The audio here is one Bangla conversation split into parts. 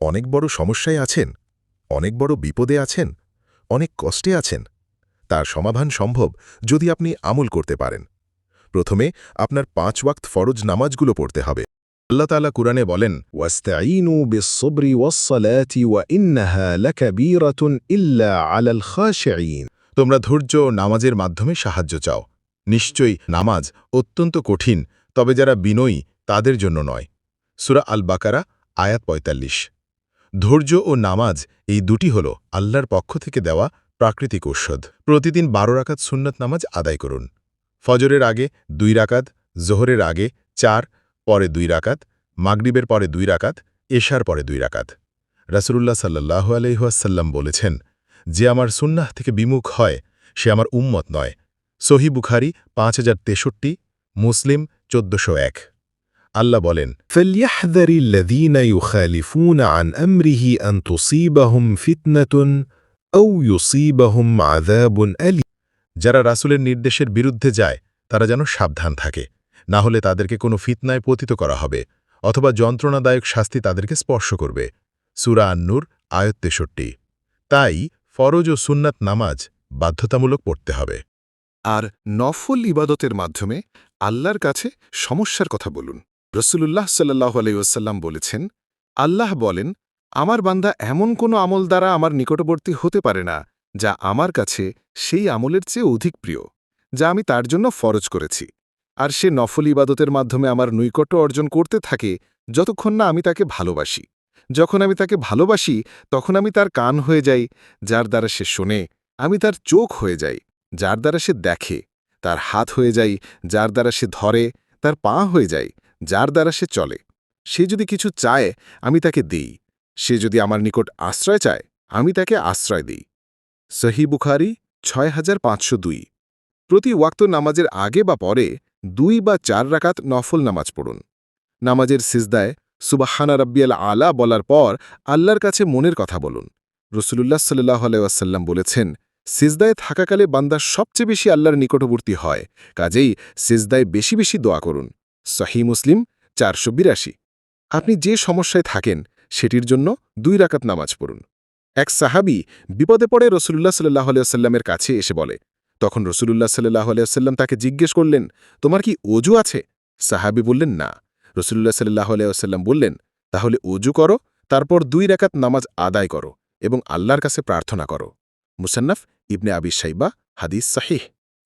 অনেক বড় সমস্যায় আছেন, অনেক বড় বিপদে আছেন, অনেক কষ্টে আছেন। তার সমাধান সম্ভব যদি আপনি আমল করতে পারেন। প্রথমে আপনার পাঁচ ওয়াক্ত ফরজ নামাজগুলো পড়তে হবে। আল্লাহ তালা কুরআনে বলেন ওয়া ইল্লা তোমরা ধৈর্য নামাজের মাধ্যমে সাহায্য চাও। নিশ্চয়ই নামাজ অত্যন্ত কঠিন, তবে যারা বিনয়ী তাদের জন্য নয়। সুরা আল বাকারা আয়াত ৪৫ ধৈর্য ও নামাজ এই দুটি হল আল্লাহর পক্ষ থেকে দেওয়া প্রাকৃতিক ঔষধ। প্রতিদিন বারো রাকাত সুন্নত নামাজ আদায় করুন। ফজরের আগে দুই রাকাত, জোহরের আগে চার, পরে দুই রাকাত, মাগরিবের পরে দুই রাকাত, এশার পরে দুই রাকাত। রাসুলুল্লাহ সাল্লাহ আলহাসাল্লাম বলেছেন, যে আমার সুন্নাহ থেকে বিমুখ হয়, সে আমার উম্মত নয়। সহি বুখারি পাঁচ হাজার তেষট্টি, মুসলিম চোদ্দশো এক। আল্লাহ বলেন যারা রাসুলের নির্দেশের বিরুদ্ধে যায়, তারা যেন সাবধান থাকে। না হলে তাদেরকে কোনো ফিতনায় পতিত করা হবে, অথবা যন্ত্রণাদায়ক শাস্তি তাদেরকে স্পর্শ করবে। সুরা আন্নুর, আয়ত তেষট্টি। তাই ফরজ ও সুন্নাত নামাজ বাধ্যতামূলক পড়তে হবে। আর নফল ইবাদতের মাধ্যমে আল্লাহর কাছে সমস্যার কথা বলুন। রসুলুল্লাহ সাল্লাহ আলাইসাল্লাম বলেছেন, আল্লাহ বলেন, আমার বান্দা এমন কোনো আমল দ্বারা আমার নিকটবর্তী হতে পারে না, যা আমার কাছে সেই আমলের চেয়ে অধিক প্রিয়, যা আমি তার জন্য ফরজ করেছি। আর সে নফল ইবাদতের মাধ্যমে আমার নৈকট্য অর্জন করতে থাকে যতক্ষণ না আমি তাকে ভালোবাসি। যখন আমি তাকে ভালোবাসি, তখন আমি তার কান হয়ে যাই, যার দ্বারা সে শোনে, আমি তার চোখ হয়ে যাই, যার দ্বারা সে দেখে, তার হাত হয়ে যাই, যার দ্বারা সে ধরে, তার পা হয়ে যায় যার দ্বারা সে চলে। সে যদি কিছু চায়, আমি তাকে দিই। সে যদি আমার নিকট আশ্রয় চায়, আমি তাকে আশ্রয় দিই। সহি বুখারি ছয় হাজার পাঁচশো দুই। প্রতি ওয়াক্ত নামাজের আগে বা পরে দুই বা চার রাকাত নফল নামাজ পড়ুন। নামাজের সিজদায় সুবাহানা রব্বিয়াল আলা বলার পর আল্লাহর কাছে মনের কথা বলুন। রসুলুল্লাহ সাল্লাহ আলাইসাল্লাম বলেছেন, সিজদায় থাকাকালে বান্দা সবচেয়ে বেশি আল্লাহর নিকটবর্তী হয়, কাজেই সিজদায় বেশি বেশি দোয়া করুন। সহি মুসলিম চারশো বিরাশি। আপনি যে সমস্যায় থাকেন, সেটির জন্য দুই রাকাত নামাজ পড়ুন। এক সাহাবি বিপদে পড়ে রসুল্লাহ সাল্লাহ আলিয়াল্লামের কাছে এসে বলে, তখন রসুলুল্লাহ সাল্লাহ আলিয়াল্লাম তাকে জিজ্ঞেস করলেন, তোমার কি অজু আছে? সাহাবি বললেন, না। রসুল্লাহ সাল্লাহ আলিয়াল্লাম বললেন, তাহলে অজু করো, তারপর দুই রাকাত নামাজ আদায় করো এবং আল্লাহর কাছে প্রার্থনা করো। মুসান্নাফ ইবনে আবি সাইবা হাদিস সাহিহ।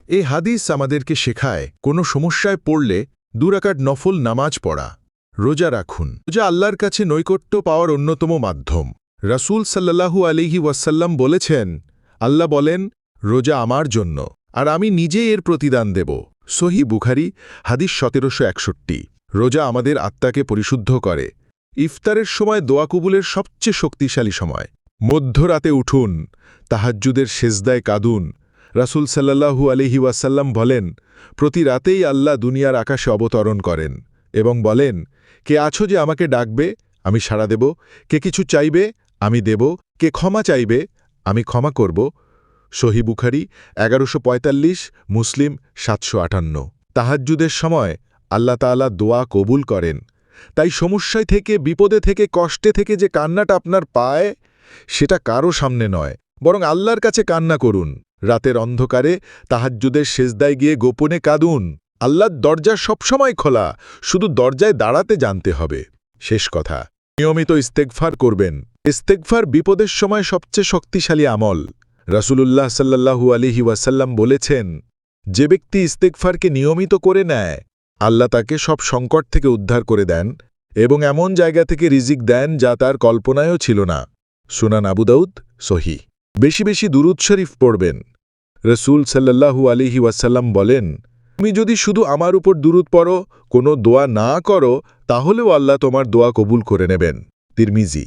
এই হাদিস আমাদেরকে শেখায় কোনো সমস্যায় পড়লে দুরাকাট নফল নামাজ পড়া। রোজা রাখুন। রোজা আল্লাহর কাছে নৈকট্য পাওয়ার অন্যতম মাধ্যম। রাসূল সাল্লাল্লাহু আলিহি ওয়াসাল্লাম বলেছেন, আল্লাহ বলেন, রোজা আমার জন্য, আর আমি নিজেই এর প্রতিদান দেব। সহি বুখারি, হাদিস সতেরোশো একষট্টি। রোজা আমাদের আত্মাকে পরিশুদ্ধ করে। ইফতারের সময় দোয়া কবুলের সবচেয়ে শক্তিশালী সময়। মধ্যরাতে উঠুন, তাহাজ্জুদের সেজদায় কাঁদুন রাসূল সাল্লাল্লাহু আলিহি ওয়াসাল্লাম বলেন, প্রতি রাতেই আল্লাহ দুনিয়ার আকাশে অবতরণ করেন এবং বলেন, কে আছো যে আমাকে ডাকবে, আমি সাড়া দেব, কে কিছু চাইবে, আমি দেব, কে ক্ষমা চাইবে, আমি ক্ষমা করব। সহি বুখারি, এগারোশো মুসলিম, সাতশো আটান্ন। তাহাজ্জুদের সময় আল্লাহ তাআলা দোয়া কবুল করেন। তাই সমস্যায় থেকে, বিপদে থেকে, কষ্টে থেকে যে কান্নাটা আপনার পায়, সেটা কারও সামনে নয়, বরং আল্লাহর কাছে কান্না করুন। রাতের অন্ধকারে তাহাজ্জুদের সেজদায় গিয়ে গোপনে কাঁদুন। আল্লাহর দরজা সবসময় খোলা, শুধু দরজায় দাঁড়াতে জানতে হবে। শেষ কথা, নিয়মিত ইস্তেকফার করবেন। ইস্তেকফার বিপদের সময় সবচেয়ে শক্তিশালী আমল। রাসূলুল্লাহ সাল্লাল্লাহু আলিহি ওয়াসাল্লাম বলেছেন, যে ব্যক্তি ইস্তেকফারকে নিয়মিত করে নেয়, আল্লাহ তাকে সব সংকট থেকে উদ্ধার করে দেন এবং এমন জায়গা থেকে রিজিক দেন যা তার কল্পনায়ও ছিল না। সুনান আবুদাউদ সহি বেশি বেশি দুরুদ শরীফ পড়বেন। রসুল সাল্লাহু আলিহি ওয়াসাল্লাম বলেন, তুমি যদি শুধু আমার উপর দুরুদ পড়ো, কোনো দোয়া না করো, তাহলেও আল্লাহ তোমার দোয়া কবুল করে নেবেন। তিরমিজি